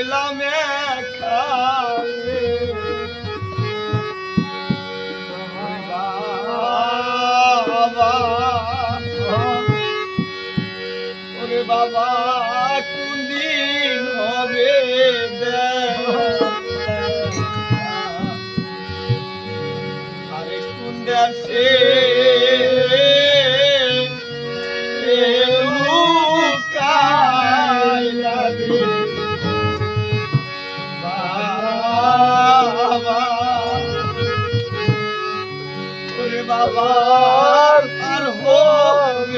হইলাম বাবা ওরে বাবা।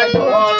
মাঠন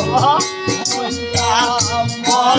Ah, ah, ah,